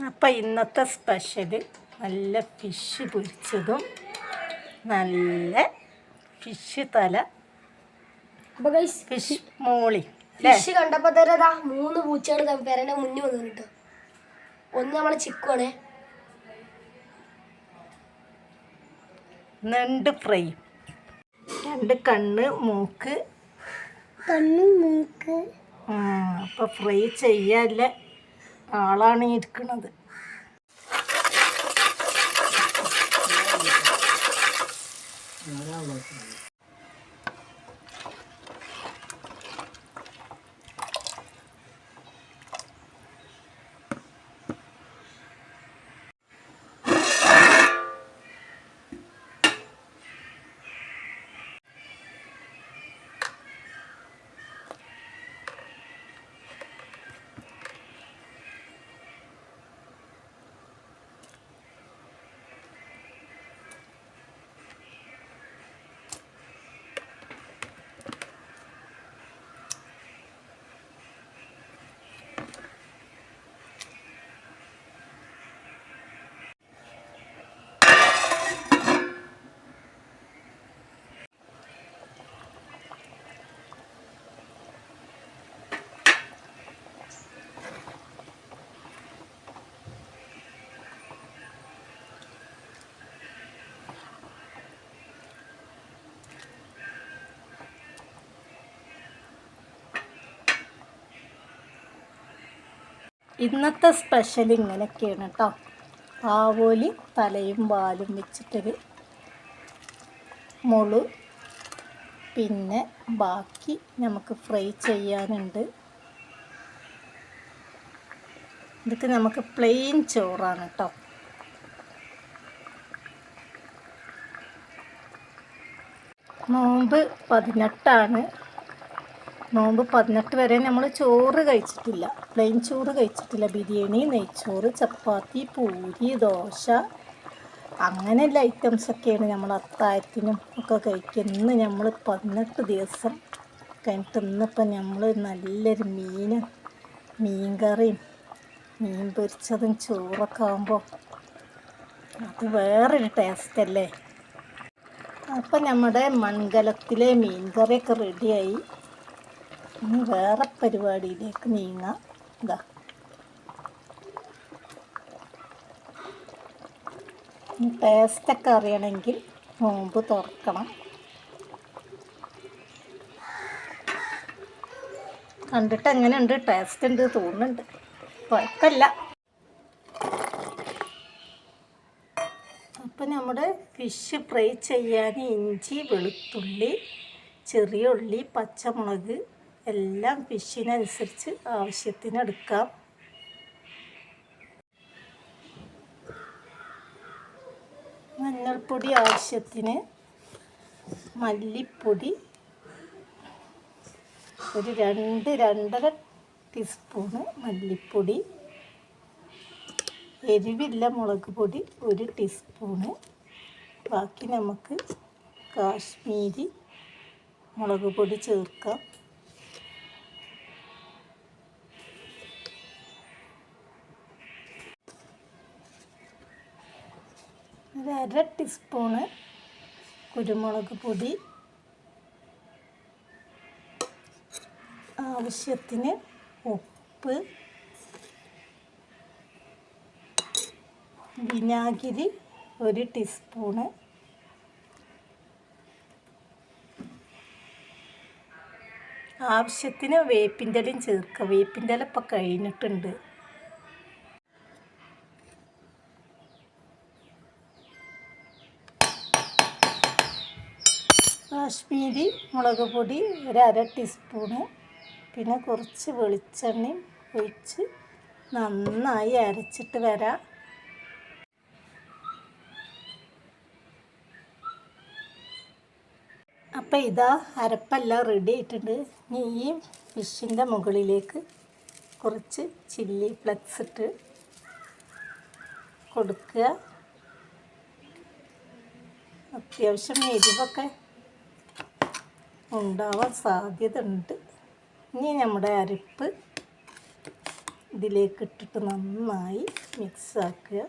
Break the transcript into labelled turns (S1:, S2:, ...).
S1: അപ്പം ഇന്നത്തെ സ്പെഷ്യൽ നല്ല ഫിഷ് പൊരിച്ചതും നല്ല ഫിഷ് തല ഫിഷ് മോളി
S2: ഫിഷ് കണ്ടപ്പോ തന്നെ ദാ മൂന്ന് പൂച്ചകൾ പെരന്റെ മുന്നിൽ വന്നു കിട്ടും ഒന്ന് നമ്മളെ ചിക്കുവാണേ
S1: നണ്ട് ഫ്രൈ രണ്ട് കണ്ണ് മൂക്ക്.
S2: കണ്ണ് മൂക്ക്.
S1: ആ അപ്പം ഫ്രൈ ചെയ്യാല്ല? ആളാണ് ഇരിക്കുന്നത് ഇന്നത്തെ സ്പെഷ്യൽ ഇങ്ങനെയൊക്കെയാണ് കേട്ടോ ആവോലി തലയും വാലും വെച്ചിട്ടൊരു മുളു പിന്നെ ബാക്കി നമുക്ക് ഫ്രൈ ചെയ്യാനുണ്ട്. ഇതൊക്കെ നമുക്ക് പ്ലെയിൻ ചോറാണ് കേട്ടോ നോമ്പ് പതിനെട്ടാണ്. നോമ്പ് പതിനെട്ട് വരെ നമ്മൾ ചോറ് കഴിച്ചിട്ടില്ല. പ്ലെയിൻ ചോറ് കഴിച്ചിട്ടില്ല. ബിരിയാണി നെയ്ച്ചോറ് ചപ്പാത്തി പൂരി ദോശ. അങ്ങനെയുള്ള ഐറ്റംസൊക്കെയാണ് നമ്മൾ അത്താഴത്തിനും ഒക്കെ കഴിക്കുന്നത് നമ്മൾ പതിനെട്ട് ദിവസം കഴിഞ്ഞിട്ട് ഇന്നിപ്പം നമ്മൾ നല്ലൊരു മീൻ മീൻകറിയും മീൻ പൊരിച്ചതും ചോറൊക്കെ ആകുമ്പോൾ അത് വേറൊരു ടേസ്റ്റ് അല്ലേ? അപ്പം നമ്മുടെ മൺകലത്തിലെ മീൻ കറിയൊക്കെ റെഡിയായി ഇനി വേറെ പരിപാടിയിലേക്ക് നീങ്ങാം. ഇതാ ടേസ്റ്റൊക്കെ അറിയണമെങ്കിൽ നോമ്പ് തുറക്കണം. കണ്ടിട്ട് എങ്ങനെയുണ്ട്? ടേസ്റ്റ് ഉണ്ട് തോന്നുന്നുണ്ട്. കുഴപ്പമില്ല. അപ്പം നമ്മുടെ ഫിഷ് ഫ്രൈ ചെയ്യാൻ ഇഞ്ചി വെളുത്തുള്ളി ചെറിയ ഉള്ളി പച്ചമുളക് എല്ലാം ഫിഷിനനുസരിച്ച് ആവശ്യത്തിന് എടുക്കാം. മഞ്ഞൾപ്പൊടി ആവശ്യത്തിന് മല്ലിപ്പൊടി ഒരു രണ്ട് രണ്ടര ടീസ്പൂണ് മല്ലിപ്പൊടി എരിവില്ല മുളക് പൊടി ഒരു ടീസ്പൂണ്. ബാക്കി നമുക്ക് കാശ്മീരി മുളക് പൊടി ചേർക്കാം. ഒരു അര ടീസ്പൂണ് കുരുമുളക് പൊടി. ആവശ്യത്തിന് ഉപ്പ് വിനാഗിരി ഒരു ടീസ്പൂണ്. ആവശ്യത്തിന് വേപ്പിന്റെ ഇലയും ചേർക്കുക. വേപ്പിന്റെ ഇപ്പം കഴിഞ്ഞിട്ടുണ്ട്. കാശ്മീരി മുളക് പൊടി ഒരു അര ടീസ്പൂണ് പിന്നെ കുറച്ച് വെളിച്ചെണ്ണയും ഒഴിച്ച് നന്നായി അരച്ചിട്ട് വരാം. അപ്പം ഇതാ അരപ്പെല്ലാം റെഡി ആയിട്ടുണ്ട്. ഇനി ഈ ഫിഷിന്റെ മുകളിലേക്ക് കുറച്ച് ചില്ലി ഫ്ലക്സ് ഇട്ട് കൊടുക്കുക. അത്യാവശ്യം എരിവൊക്കെ ഉണ്ടാവാൻ സാധ്യത ഉണ്ട് ഇനി നമ്മുടെ അരപ്പ് ഇതിലേക്ക് ഇട്ടിട്ട് നന്നായി മിക്സ് ആക്കുക.